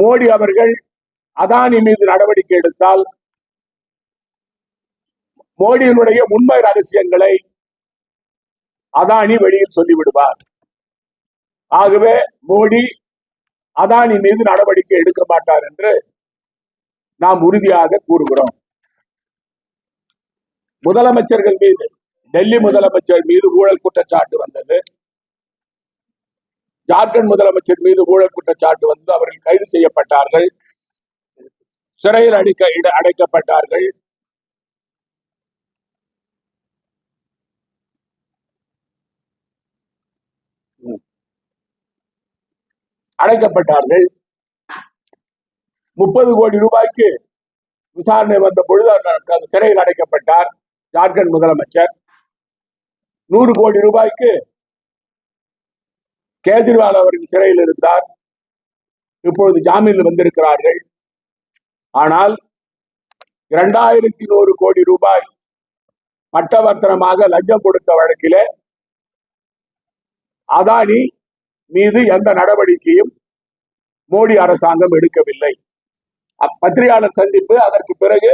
மோடி அவர்கள் அதானி மீது நடவடிக்கை எடுத்தால் மோடியினுடைய உண்மை ரகசியங்களை அதானி வெளியில் சொல்லிவிடுவார். ஆகவே மோடி அதானி மீது நடவடிக்கை எடுக்க மாட்டார் என்று நாம் உறுதியாக கூறுகிறோம். முதலமைச்சர்கள் மீது டெல்லி முதலமைச்சர் மீது ஊழல் குற்றச்சாட்டு வந்தது. ஜார்க்கண்ட் முதலமைச்சர் மீது ஊழல் குற்றச்சாட்டு வந்து அவர்கள் கைது செய்யப்பட்டார்கள். சிறையில் அடிக்க இட- அடைக்கப்பட்டார்கள். அடைக்கப்பட்டார்கள். முப்பது கோடி ரூபாய்க்கு விசாரணை வந்த பொழுது சிறையில் அடைக்கப்பட்டார் ஜார்க்கண்ட் முதலமைச்சர். நூறு கோடி ரூபாய்க்கு கேஜ்ரிவால் அவர்கள் சிறையில் இருந்தார். இப்பொழுது ஜாமீனில் வந்திருக்கிறார்கள். ஆனால் இரண்டாயிரத்தி நூறு கோடி ரூபாய் பட்டவர்த்தனமாக லஞ்சம் கொடுத்த வழக்கிலே அதானி மீது எந்த நடவடிக்கையும் மோடி அரசாங்கம் எடுக்கவில்லை. அப் பத்திரிகையாளர் சந்திப்பு அதற்கு பிறகு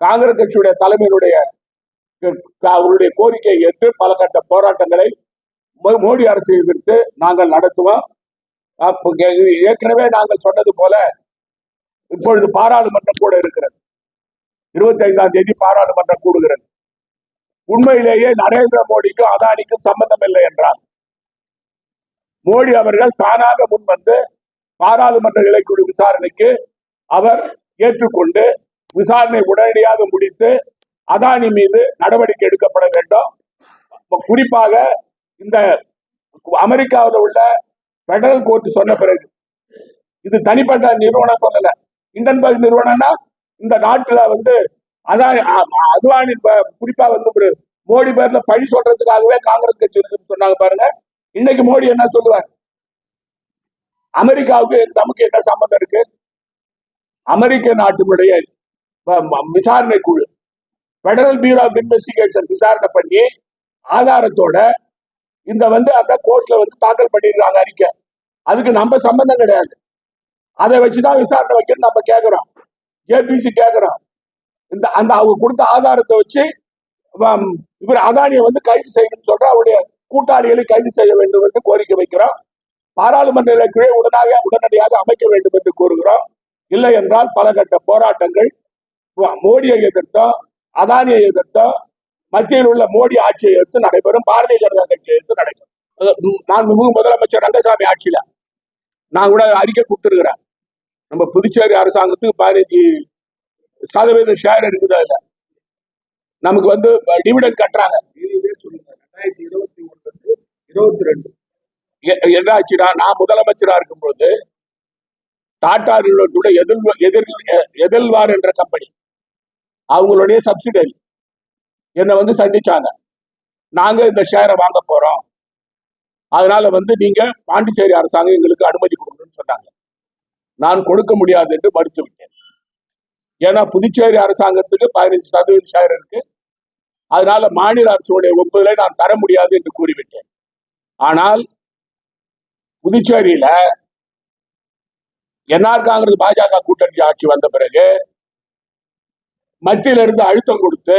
காங்கிரஸ் கட்சியுடைய தலைமையினுடைய அவருடைய கோரிக்கையை ஏற்று பல கட்ட போராட்டங்களை மோடி அரசை எதிர்த்து நாங்கள் நடத்துவோம். ஏற்கனவே நாங்கள் சொன்னது போல இப்பொழுது பாராளுமன்றம் கூட இருக்கிறது. இருபத்தி ஐந்தாம் தேதி பாராளுமன்றம் கூடுகிறது. உண்மையிலேயே நரேந்திர மோடிக்கும் அதானிக்கும் சம்பந்தம் இல்லை என்றார் மோடி அவர்கள் தானாக முன்வந்து பாராளுமன்ற நிலைக்குழு விசாரணைக்கு அவர் ஏற்றுக்கொண்டு விசாரணை உடனடியாக முடித்து அதானி மீது நடவடிக்கை எடுக்கப்பட வேண்டும். குறிப்பாக இந்த அமெரிக்காவில் உள்ள பெடரல் கோர்ட் சொன்ன பிறகு இது தனிப்பட்ட நிறுவனம் சொல்லல. இண்டன்பர்க் நிறுவனம்னா இந்த நாட்டுல வந்து அதான் அத்வானி குறிப்பா வந்து ஒரு மோடி பேர்ல பழி சொல்றதுக்காகவே காங்கிரஸ் கட்சி இருக்குன்னு சொன்னாங்க பாருங்க. இன்னைக்கு மோடி என்ன சொல்லுவார்? அமெரிக்காவுக்கு நமக்கு என்ன சம்பந்தம் இருக்கு? அமெரிக்க நாட்டினுடைய விசாரணை குழு பெடரல் பியூரோ ஆஃப் இன்வெஸ்டிகேஷன் விசாரணை பண்ணி ஆதாரத்தோட இந்த வந்து அந்த கோர்ட்ல வந்து தாக்கல் பண்ணிடுறாங்க அறிக்கை. அதுக்கு நம்ம சம்பந்தம் கிடையாது. அதை வச்சுதான் விசாரணை வைக்கணும் நம்ம கேட்கிறோம் ஏபிசி கேட்கிறோம் இந்த அந்த அவங்க கொடுத்த ஆதாரத்தை வச்சு இவர் அதானியை வந்து கைது செய்யணும்னு சொல்ற அவருடைய கூட்டாளிகளை கைது செய்ய வேண்டும் என்று கோரிக்கை வைக்கிறோம். பாராளுமன்ற நிலைக்குழே உடனாக உடனடியாக அமைக்க வேண்டும் என்று கூறுகிறோம். இல்லை என்றால் பல கட்ட போராட்டங்கள் மோடியை எதிர்த்தோம் அதானியை எதிர்த்தோம் மத்தியில் உள்ள மோடி ஆட்சியை எடுத்து நடைபெறும் பாரதிய ஜனதா கட்சியை எடுத்து நடைபெறும். நான் மிகு முதலமைச்சர் ரங்கசாமி ஆட்சியில நான் கூட அறிக்கை கொடுத்துருக்கிறேன். நம்ம புதுச்சேரி அரசாங்கத்துக்கு பதினஞ்சு சதவீதம் ஷேர் இருக்குதா இல்ல நமக்கு வந்து டிவிடன் கட்டுறாங்க. ரெண்டாயிரத்தி இருபத்தி ஒன்று இருபத்தி ரெண்டு என்ன ஆச்சுன்னா நான் முதலமைச்சரா இருக்கும்போது டாடா நிறுவனத்துடைய எதிர் எதிர் எதிர்வார் என்ற கம்பெனி அவங்களுடைய சப்சிடரி என்னை வந்து சந்திச்சாங்க. நாங்க இந்த ஷேரை வாங்க போறோம். அதனால வந்து நீங்க பாண்டிச்சேரி அரசாங்கம் எங்களுக்கு அனுமதி கொடுக்கணும்னு சொன்னாங்க. நான் கொடுக்க முடியாது என்று மறுத்து விட்டேன். ஏன்னா புதுச்சேரி அரசாங்கத்துக்கு பதினஞ்சு சதவீத ஷேர் இருக்கு. அதனால மாநில அரசுடைய ஒப்புதலை நான் தர முடியாது என்று கூறிவிட்டேன். ஆனால் புதுச்சேரியில என்ஆர் காங்கிரஸ் பாஜக கூட்டணி ஆட்சி வந்த பிறகு மத்தியில இருந்து அழுத்தம் கொடுத்து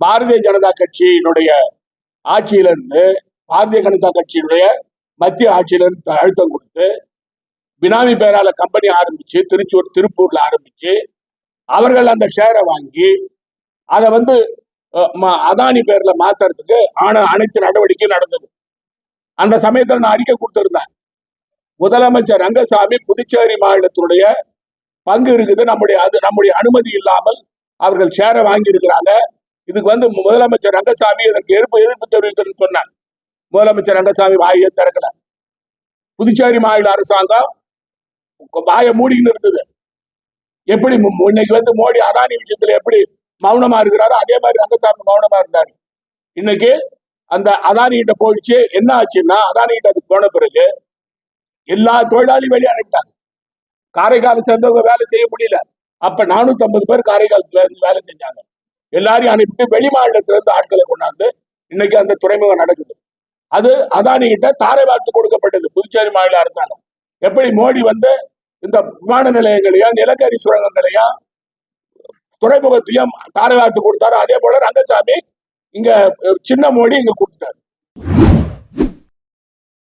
பாரதிய ஜனதா கட்சியினுடைய ஆட்சியிலிருந்து பாரதிய ஜனதா கட்சியினுடைய மத்திய ஆட்சியிலிருந்து அழுத்தம் கொடுத்து பினாமி பேரால கம்பெனி ஆரம்பிச்சு திருச்சூர் திருப்பூர்ல ஆரம்பிச்சு அவர்கள் அந்த ஷேரை வாங்கி அதை வந்து அதானி பேர்ல மாத்துறதுக்கு ஆன அனைத்து நடவடிக்கையும் நடந்தது. அந்த சமயத்தில் நான் அறிக்கை கொடுத்திருந்தேன். முதலமைச்சர் ரங்கசாமி புதுச்சேரி மாநிலத்தினுடைய பங்கு இருக்குது. நம்முடைய அது நம்முடைய அனுமதி இல்லாமல் அவர்கள் ஷேரை வாங்கி இருக்கிறாங்க இதுக்கு வந்து முதலமைச்சர் ரங்கசாமி இதற்கு எதிர்ப்பு எதிர்ப்பு தெரிவிக்கணும்னு சொன்னார். முதலமைச்சர் ரங்கசாமி வாயை திறக்கல. புதுச்சேரி மாநில அரசாங்கம் வாயை மூடிக்கின்னு இருந்தது. எப்படி இன்னைக்கு வந்து மோடி அதானி விஷயத்துல எப்படி மௌனமா இருக்கிறாரோ அதே மாதிரி ரங்கசாமி மௌனமா இருந்தாரு. இன்னைக்கு அந்த அதானி கிட்ட போயிடுச்சு. என்ன ஆச்சுன்னா அதானி கிட்ட அது போன பிறகு எல்லா தொழிலாளியும் வெளியே அனுப்பிட்டாங்க. காரைக்கால் சேர்ந்தவங்க வேலை செய்ய முடியல. அப்ப 450 பேர் காரைக்காலத்துல இருந்து வேலை செஞ்சாங்க. எல்லாரையும் அனுப்பிட்டு வெளி ஆட்களை கொண்டாந்து இன்னைக்கு அந்த துறைமுகம் நடக்குது. அது அதானி கிட்ட தாரை வார்த்து கொடுக்கப்பட்டது. புதுச்சேரி மாநில அரசாங்கம். எப்படி மோடி வந்து இந்த விமான நிலையங்களையும் நிலக்கரி சுரங்கங்களையும் துறைமுகத்தையும் தாரை வார்த்து கொடுத்தாரோ அதே போல ரங்கசாமி இங்க சின்ன மோடி இங்க கொடுத்தாரு